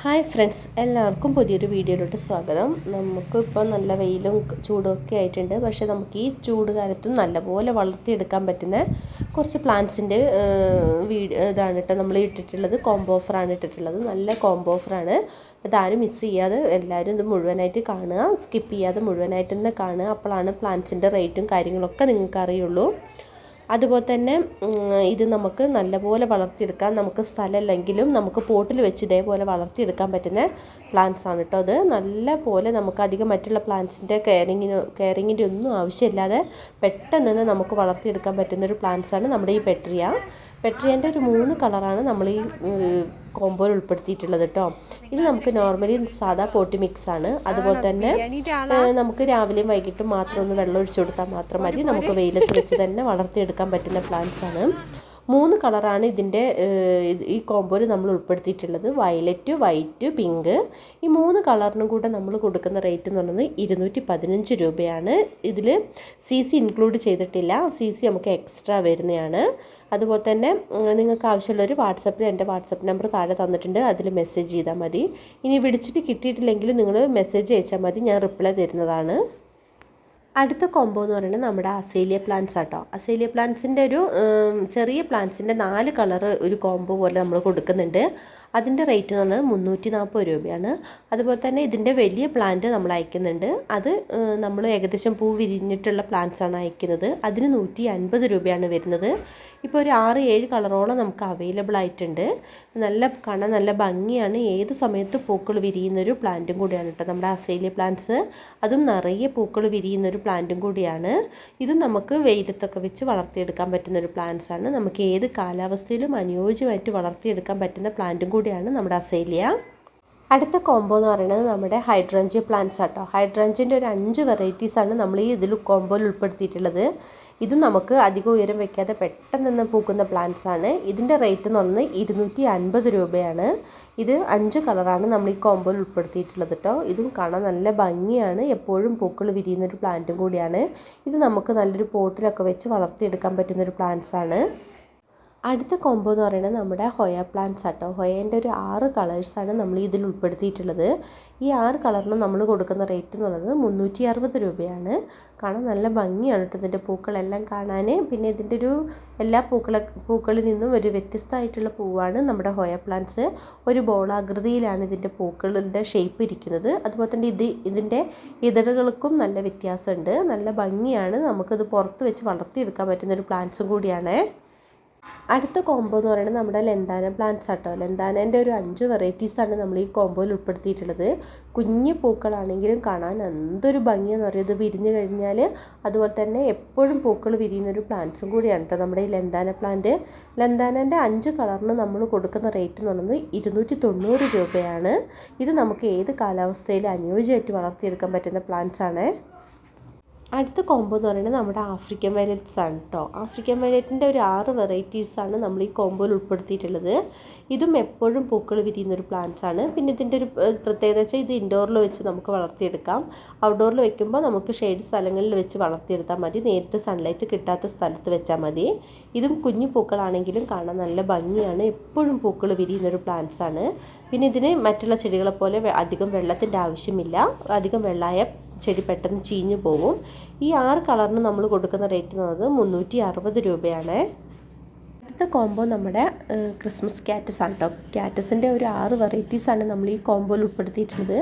Hi friends എല്ലാവർക്കും പുതിയൊരു വീഡിയോയിലോട്ട് സ്വാഗതം. നമുക്കിപ്പോൾ നല്ല വെയിലും ചൂടും ഒക്കെ ആയിട്ടുണ്ട്. പക്ഷേ നമുക്ക് ഈ ചൂട് കാലത്തും നല്ലപോലെ വളർത്തിയെടുക്കാൻ പറ്റുന്ന കുറച്ച് പ്ലാന്റ്സിന്റെ വീട് ഇതാണ് കേട്ടോ നമ്മൾ ഇട്ടിട്ടുള്ളത്. കോംബോ ഓഫറാണ് ഇട്ടിട്ടുള്ളത്. നല്ല കോംബോ ഓഫറാണ് അതാരും മിസ് ചെയ്യാതെ എല്ലാവരും ഇത് മുഴുവനായിട്ട് കാണുക. സ്കിപ്പ് ചെയ്യാതെ മുഴുവനായിട്ട് തന്നെ കാണുക. അപ്പോഴാണ് പ്ലാന്റ്സിന്റെ റേറ്റും കാര്യങ്ങളൊക്കെ നിങ്ങൾക്ക് അറിയുള്ളൂ അതുപോലെ തന്നെ ഇത് നമുക്ക് നല്ലപോലെ വളർത്തിയെടുക്കാം നമുക്ക് സ്ഥലമില്ലെങ്കിലും നമുക്ക് പോട്ടിൽ വെച്ച് ഇതേപോലെ വളർത്തിയെടുക്കാൻ പറ്റുന്ന പ്ലാന്റ്സ് ആണ് കേട്ടോ അത്. നല്ല പോലെ നമുക്ക് അധികം മറ്റുള്ള പ്ലാന്റ്സിന്റെ കെയറിങ്ങിന് കെയറിങ്ങിന്റെ ഒന്നും ആവശ്യമില്ലാതെ പെട്ടെന്ന് തന്നെ നമുക്ക് വളർത്തിയെടുക്കാൻ പറ്റുന്നൊരു പ്ലാന്റ്സാണ് നമ്മുടെ ഈ പെട്രിയ പെട്രിയന്റെ ഒരു മൂന്ന് കളറാണ് നമ്മൾ ഈ കോമ്പോയിൽ ഉൾപ്പെടുത്തിയിട്ടുള്ളത് കേട്ടോ ഇത് നമുക്ക് നോർമലി സാധാ പോട്ടി മിക്സ് ആണ്. അതുപോലെ തന്നെ നമുക്ക് രാവിലെയും വൈകിട്ടും മാത്രം ഒന്ന് വെള്ളം ഒഴിച്ചു കൊടുത്താൽ മാത്രം മതി. നമുക്ക് വെയിലത്ത് വെച്ച് തന്നെ വളർത്തിയെടുക്കാൻ പറ്റുന്ന പ്ലാന്റ്സ് ആണ്. മൂന്ന് കളറാണ് ഇതിന്റെ ഈ കോമ്പോയിൽ നമ്മൾ ഉൾപ്പെടുത്തിയിട്ടുള്ളത്. Violet white pink. ഈ മൂന്ന് കളറിനും കൂടെ നമ്മൾ കൊടുക്കുന്ന റേറ്റ് എന്ന് പറയുന്നത് ഇരുന്നൂറ്റി പതിനഞ്ച് രൂപയാണ്. ഇതിൽ സി സി ഇൻക്ലൂഡ് ചെയ്തിട്ടില്ല. സി സി നമുക്ക് എക്സ്ട്രാ വരുന്നതാണ്. അതുപോലെ തന്നെ നിങ്ങൾക്ക് ആവശ്യമുള്ളൊരു വാട്സപ്പിൽ എന്റെ വാട്സപ്പ് നമ്പർ താഴെ തന്നിട്ടുണ്ട്. അതിൽ മെസ്സേജ് ചെയ്താൽ മതി. ഇനി വിളിച്ചിട്ട് കിട്ടിയിട്ടില്ലെങ്കിലും നിങ്ങൾ മെസ്സേജ് അയച്ചാൽ മതി. ഞാൻ റിപ്ലൈ തരുന്നതാണ്. അടുത്ത കോംബോ എന്ന് പറയുന്നത് നമ്മുടെ അസേലിയ പ്ലാന്റ്സ് ആട്ടോ. അസേലിയ പ്ലാന്റ്സിന്റെ ഒരു ചെറിയ പ്ലാന്റ്സിന്റെ നാല് കളർ ഒരു കോംബോ പോലെ നമ്മൾ കൊടുക്കുന്നുണ്ട്. അതിന്റെ റേറ്റ് എന്ന് പറഞ്ഞാൽ മുന്നൂറ്റി നാൽപ്പത് രൂപയാണ്. അതുപോലെ തന്നെ ഇതിന്റെ വലിയ പ്ലാന്റ് നമ്മൾ അയക്കുന്നുണ്ട്. അത് നമ്മൾ ഏകദേശം പൂ വിരിഞ്ഞിട്ടുള്ള പ്ലാന്റ്സാണ് അയക്കുന്നത്. അതിന് നൂറ്റി അൻപത് രൂപയാണ് വരുന്നത്. ഇപ്പോൾ ഒരു ആറ് ഏഴ് കളറോളം നമുക്ക് അവൈലബിൾ ആയിട്ടുണ്ട്. നല്ല കാണാൻ നല്ല ഭംഗിയാണ്. ഏത് സമയത്ത് പൂക്കൾ വിരിയുന്നൊരു പ്ലാന്റും കൂടിയാണ് കേട്ടോ നമ്മുടെ അസേലിയ പ്ലാന്റ്സ് അതും നിറയെ പൂക്കൾ വിരിയുന്നൊരു പ്ലാന്റും കൂടിയാണ്. ഇത് നമുക്ക് വെയിലത്തൊക്കെ വെച്ച് വളർത്തിയെടുക്കാൻ പറ്റുന്നൊരു ആണ്. നമുക്ക് ഏത് കാലാവസ്ഥയിലും അനുയോജ്യമായിട്ട് വളർത്തിയെടുക്കാൻ പറ്റുന്ന പ്ലാന്റും കൂടിയാണ് നമ്മുടെ അസേലിയ അടുത്ത കോംബോ എന്ന് പറയുന്നത് നമ്മുടെ ഹൈഡ്രഞ്ച് പ്ലാന്റ്സ് ആട്ടോ. ഹൈഡ്രഞ്ചിന്റെ ഒരു അഞ്ച് വെറൈറ്റീസാണ് നമ്മൾ ഈ ഇതിൽ കോംബോയിൽ ഉൾപ്പെടുത്തിയിട്ടുള്ളത്. ഇത് നമുക്ക് അധികം ഉയരം വെക്കാതെ പെട്ടെന്ന് പൂക്കുന്ന പ്ലാന്റ്സ് ആണ്. ഇതിന്റെ റേറ്റ് എന്ന് പറഞ്ഞാൽ ഇരുന്നൂറ്റി അൻപത് രൂപയാണ്. ഇത് അഞ്ച് കളറാണ് നമ്മൾ ഈ കോമ്പോയിൽ ഉൾപ്പെടുത്തിയിട്ടുള്ളത് കേട്ടോ ഇതും കാണാൻ നല്ല ഭംഗിയാണ്. എപ്പോഴും പൂക്കൾ വിരിയുന്നൊരു പ്ലാന്റും കൂടിയാണ്. ഇത് നമുക്ക് നല്ലൊരു പോട്ടിലൊക്കെ വെച്ച് വളർത്തിയെടുക്കാൻ പറ്റുന്നൊരു പ്ലാന്റ്സ് ആണ്. അടുത്ത കോംബോ എന്ന് പറയുന്നത് നമ്മുടെ ഹൊയ പ്ലാന്റ്സ് ആട്ടോ. ഹൊയേന്റെ ഒരു ആറ് കളേഴ്സാണ് നമ്മൾ ഇതിൽ ഉൾപ്പെടുത്തിയിട്ടുള്ളത്. ഈ ആറ് കളറിന് നമ്മൾ കൊടുക്കുന്ന റേറ്റ് എന്ന് പറയുന്നത് മുന്നൂറ്റി അറുപത് രൂപയാണ്. കാണാൻ നല്ല ഭംഗിയാണ് കേട്ടോ ഇതിന്റെ പൂക്കളെല്ലാം കാണാൻ പിന്നെ ഇതിന്റെ ഒരു എല്ലാ പൂക്കളെ പൂക്കളിൽ നിന്നും ഒരു വ്യത്യസ്തമായിട്ടുള്ള പൂവാണ് നമ്മുടെ ഹൊയ പ്ലാന്റ്സ് ഒരു ബോളാകൃതിയിലാണ് ഇതിന്റെ പൂക്കളുടെ ഷേപ്പ് ഇരിക്കുന്നത്. അതുപോലെ തന്നെ ഇത് ഇതിന്റെ ഇതളുകൾക്കും നല്ല വ്യത്യാസമുണ്ട്. നല്ല ഭംഗിയാണ്. നമുക്കിത് പുറത്ത് വെച്ച് വളർത്തിയെടുക്കാൻ പറ്റുന്ന ഒരു പ്ലാന്റ്സും കൂടിയാണ്. അടുത്ത കോംബോ എന്ന് പറയുന്നത് നമ്മുടെ ലെന്താന പ്ലാന്റ്സ് ആട്ടോ. ലെന്താനേന്റെ ഒരു അഞ്ച് വെറൈറ്റീസാണ് നമ്മൾ ഈ കോംബോയിൽ ഉൾപ്പെടുത്തിയിട്ടുള്ളത്. കുഞ്ഞു പൂക്കളാണെങ്കിലും കാണാൻ എന്തൊരു ഭംഗിയെന്ന് പറയുന്നത് വിരിഞ്ഞു കഴിഞ്ഞാൽ അതുപോലെ തന്നെ എപ്പോഴും പൂക്കൾ വിരിയുന്ന ഒരു പ്ലാന്റ്സും കൂടിയാണ് കേട്ടോ നമ്മുടെ ഈ ലെന്താന പ്ലാന്റ് ലെന്താനേന്റെ അഞ്ച് കളറിന് നമ്മൾ കൊടുക്കുന്ന റേറ്റ് എന്ന് പറയുന്നത് ഇരുന്നൂറ്റി തൊണ്ണൂറ് രൂപയാണ്. ഇത് നമുക്ക് ഏത് കാലാവസ്ഥയിൽ അനുയോജ്യമായിട്ട് വളർത്തിയെടുക്കാൻ പറ്റുന്ന പ്ലാന്റ്സ് ആണ്. അടുത്ത കോംബോ എന്ന് പറയുന്നത് നമ്മുടെ ആഫ്രിക്കൻ വയലറ്റ്സ് ആണ് കേട്ടോ ആഫ്രിക്കൻ വയലറ്റിന്റെ ഒരു ആറ് വെറൈറ്റീസാണ് നമ്മൾ ഈ കോംബോയിൽ ഉൾപ്പെടുത്തിയിട്ടുള്ളത്. ഇതും എപ്പോഴും പൂക്കൾ വിരിയുന്ന ഒരു പ്ലാന്റ്സ് ആണ്. പിന്നെ ഇതിന്റെ ഒരു പ്രത്യേകത വെച്ചാൽ ഇത് ഇൻഡോറിൽ വെച്ച് നമുക്ക് വളർത്തിയെടുക്കാം. ഔട്ട്ഡോറിൽ വെക്കുമ്പോൾ നമുക്ക് ഷെയ്ഡ് സ്ഥലങ്ങളിൽ വെച്ച് വളർത്തിയെടുത്താൽ മതി. നേരിട്ട് സൺലൈറ്റ് കിട്ടാത്ത സ്ഥലത്ത് വെച്ചാൽ മതി. ഇതും കുഞ്ഞു പൂക്കളാണെങ്കിലും കാണാൻ നല്ല ഭംഗിയാണ്. എപ്പോഴും പൂക്കൾ വിരിയുന്ന ഒരു പ്ലാന്റ്സ് ആണ്. പിന്നെ ഇതിന് മറ്റുള്ള ചെടികളെ പോലെ അധികം വെള്ളത്തിന്റെ ആവശ്യമില്ല. അധികം വെള്ളമായ ചെടി പെട്ടെന്ന് ചീഞ്ഞു പോകും ഈ ആറ് കളറിന് നമ്മൾ കൊടുക്കുന്ന റേറ്റ് എന്ന് പറയുന്നത് മുന്നൂറ്റി അറുപത് രൂപയാണ്. അടുത്ത കോംബോ നമ്മുടെ ക്രിസ്മസ് ക്യാറ്റസ് ആണ് കേട്ടോ ക്യാറ്റസിന്റെ ഒരു ആറ് വെറൈറ്റീസാണ് നമ്മൾ ഈ കോംബോയിൽ ഉൾപ്പെടുത്തിയിട്ടുള്ളത്.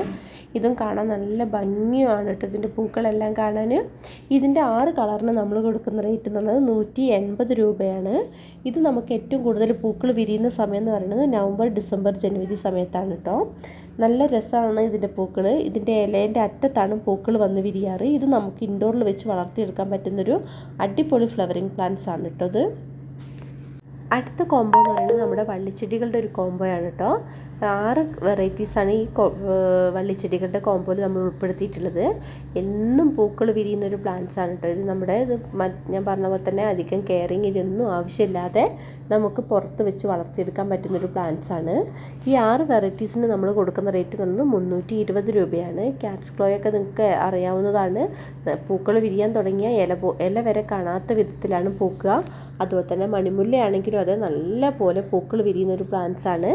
ഇതും കാണാൻ നല്ല ഭംഗിയാണ് കേട്ടോ ഇതിന്റെ പൂക്കളെല്ലാം കാണാൻ. ഇതിന്റെ ആറ് കളറിന് നമ്മൾ കൊടുക്കുന്ന റേറ്റ് എന്ന് പറയുന്നത് നൂറ്റി എൺപത് രൂപയാണ്. ഇത് നമുക്ക് ഏറ്റവും കൂടുതൽ പൂക്കൾ വിരിയുന്ന സമയം എന്ന് പറയുന്നത് നവംബർ ഡിസംബർ ജനുവരി സമയത്താണ് കേട്ടോ നല്ല രസമാണ് ഇതിന്റെ പൂക്കൾ ഇതിന്റെ ഇലേന്റെ അറ്റത്താണ് പൂക്കൾ വന്ന് വിരിയാറ്. ഇത് നമുക്ക് ഇൻഡോറിൽ വെച്ച് വളർത്തിയെടുക്കാൻ പറ്റുന്നൊരു അടിപൊളി ഫ്ലവറിങ് പ്ലാന്റ്സ് ആണ് കേട്ടോ ഇത്. അടുത്ത കോംബോ എന്ന് പറയുന്നത് നമ്മുടെ വള്ളിച്ചെടികളുടെ ഒരു കോംബോയാണ് കേട്ടോ. ആറ് വെറൈറ്റീസാണ് ഈ വള്ളിച്ചെടികളുടെ കോംബോയിൽ നമ്മൾ ഉൾപ്പെടുത്തിയിട്ടുള്ളത്. എന്നും പൂക്കൾ വിരിയുന്ന ഒരു പ്ലാന്റ്സ് ആണ് കേട്ടോ. ഇത് നമ്മുടെ ഇത് ഞാൻ പറഞ്ഞ പോലെ തന്നെ അധികം കെയറിങ് ഇതൊന്നും ആവശ്യമില്ലാതെ നമുക്ക് പുറത്ത് വെച്ച് വളർത്തിയെടുക്കാൻ പറ്റുന്നൊരു പ്ലാന്റ്സ് ആണ്. ഈ ആറ് വെറൈറ്റീസിന് നമ്മൾ കൊടുക്കുന്ന റേറ്റ് എന്ന് മുന്നൂറ്റി ഇരുപത് രൂപയാണ്. ക്യാറ്റ്സ് ക്ലോയൊക്കെ നിങ്ങൾക്ക് അറിയാവുന്നതാണ്. പൂക്കൾ വിരിയാൻ തുടങ്ങിയ ഇല ഇല വരെ കാണാത്ത വിധത്തിലാണ് പൂക്കുക. അതുപോലെ തന്നെ മണിമുല്ലയാണെങ്കിലും അത് നല്ല പോലെ പൂക്കൾ വിരിയുന്ന ഒരു പ്ലാന്റ്സ് ആണ്.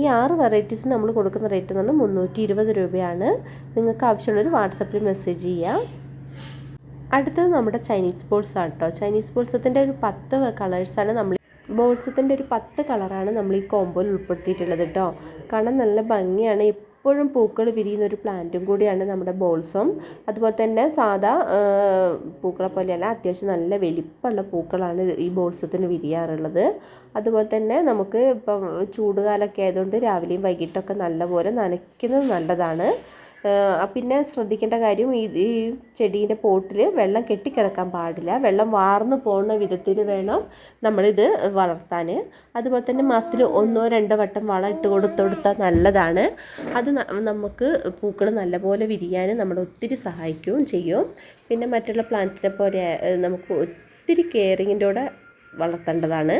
ഈ ആറ് വെറൈറ്റീസ് നമ്മൾ കൊടുക്കുന്ന റേറ്റ് എന്ന് പറഞ്ഞാൽ മുന്നൂറ്റി ഇരുപത് രൂപയാണ്. നിങ്ങൾക്ക് ആവശ്യമുള്ളൊരു വാട്സപ്പിൽ മെസ്സേജ് ചെയ്യാം. അടുത്തത് നമ്മുടെ ചൈനീസ് ബോൾസ് ആണ് കേട്ടോ ചൈനീസ് ബോൾസത്തിന്റെ ഒരു പത്ത് കളേഴ്സാണ് നമ്മൾ ബോൾസത്തിന്റെ ഒരു പത്ത് കളറാണ് നമ്മൾ ഈ കോമ്പോയിൽ ഉൾപ്പെടുത്തിയിട്ടുള്ളത് കേട്ടോ കാണാൻ നല്ല ഭംഗിയാണ്. എപ്പോഴും പൂക്കൾ വിരിയുന്ന ഒരു പ്ലാന്റും കൂടിയാണ് നമ്മുടെ ബോൾസം. അതുപോലെ തന്നെ സാധാ പൂക്കളെ പോലെയല്ല അത്യാവശ്യം നല്ല വലിപ്പമുള്ള പൂക്കളാണ് ഈ ബോൾസത്തിന് വിരിയാറുള്ളത്. അതുപോലെ തന്നെ നമുക്ക് ഇപ്പം ചൂടുകാലമൊക്കെ ആയതുകൊണ്ട് രാവിലെയും വൈകിട്ടൊക്കെ നല്ലപോലെ നനയ്ക്കുന്നത് നല്ലതാണ്. പിന്നെ ശ്രദ്ധിക്കേണ്ട കാര്യം ഈ ഈ ചെടീന്റെ പോട്ടിൽ വെള്ളം കെട്ടിക്കിടക്കാൻ പാടില്ല. വെള്ളം വാർന്നു പോകുന്ന വിധത്തിൽ വേണം നമ്മളിത് വളർത്താൻ. അതുപോലെ തന്നെ മാസത്തിൽ ഒന്നോ രണ്ടോ വട്ടം വളം ഇട്ട് കൊടുത്തൊടുത്താൽ നല്ലതാണ്. അത് നമുക്ക് പൂക്കൾ നല്ലപോലെ വിരിയാൻ നമ്മളെ ഒത്തിരി സഹായിക്കുകയും ചെയ്യും. പിന്നെ മറ്റുള്ള പ്ലാന്റ്സിനെ പോലെ നമുക്ക് ഒത്തിരി കെയറിങ്ങിന്റെ കൂടെ വളർത്തേണ്ടതാണ്.